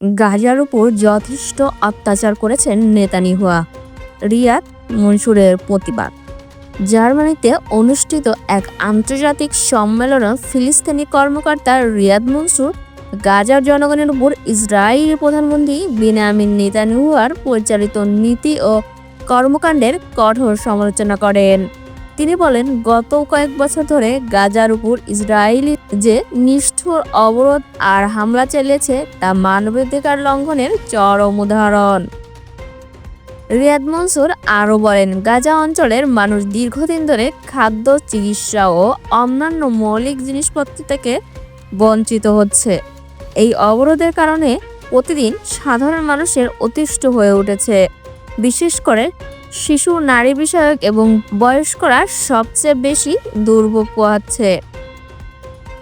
গাজার উপর যথেষ্ট অত্যাচার করেছেন নেতানিহুয়া রিয়াদ মনসুরের প্রতিবাদ। জার্মানিতে অনুষ্ঠিত এক আন্তর্জাতিক সম্মেলনে ফিলিস্তিনি কর্মকর্তা রিয়াদ মনসুর গাজার জনগণের উপর ইসরায়েলি প্রধানমন্ত্রী বিনামিন নেতানিহুয়ার পরিচালিত নীতি ও কর্মকাণ্ডের কঠোর সমালোচনা করেন। তিনি বলেন, গত কয়েক বছর ধরে গাজার উপর ইসরায়েলি যে নিষ্ঠুর অবরোধ আর হামলা চালিয়েছে, তা মানবাধিকার লঙ্ঘনের চরম উদাহরণ। রিয়াদ মনসুর আরও বলেন, গাজা অঞ্চলের মানুষ দীর্ঘদিন ধরে খাদ্য, চিকিৎসা ও অন্যান্য মৌলিক জিনিসপত্র থেকে বঞ্চিত হচ্ছে। এই অবরোধের কারণে প্রতিদিন সাধারণ মানুষের অতিষ্ঠ হয়ে উঠেছে। বিশেষ করে শিশু নারী বিষয়ক এবং বয়স্করা সবচেয়ে বেশি দুর্ভোগ পোহাচ্ছে।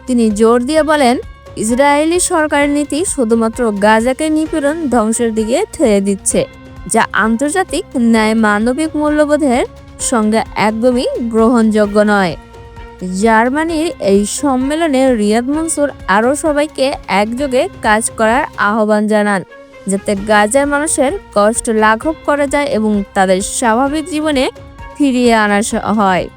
তিনি জোর দিয়ে বলেন, ইসরায়েলি সরকারের নীতি শুধুমাত্র গাজাকে নিপীড়ন ধ্বংসের দিকে ঠেলে দিচ্ছে, যা আন্তর্জাতিক ন্যায় মানবিক মূল্যবোধের সঙ্গে একদমই গ্রহণযোগ্য নয়। জার্মানির এই সম্মেলনে রিয়াদ মনসুর আরও সবাইকে একযোগে কাজ করার আহ্বান জানান। যাতে গাজার মানুষের কষ্ট লাঘব করা যায় এবং তাদের স্বাভাবিক জীবনে ফিরিয়ে আনা হয়।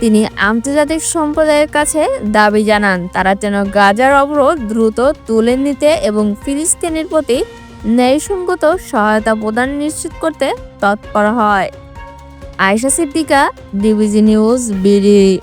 তিনি আন্তর্জাতিক সম্প্রদায়ের কাছে দাবি জানান, তারা যেন গাজার অবরোধ দ্রুত তুলে নিতে এবং ফিলিস্তিনের প্রতি ন্যায়সঙ্গত সহায়তা প্রদান নিশ্চিত করতে তৎপর হয়। Ayesha Siddiqua, DBG news, BD.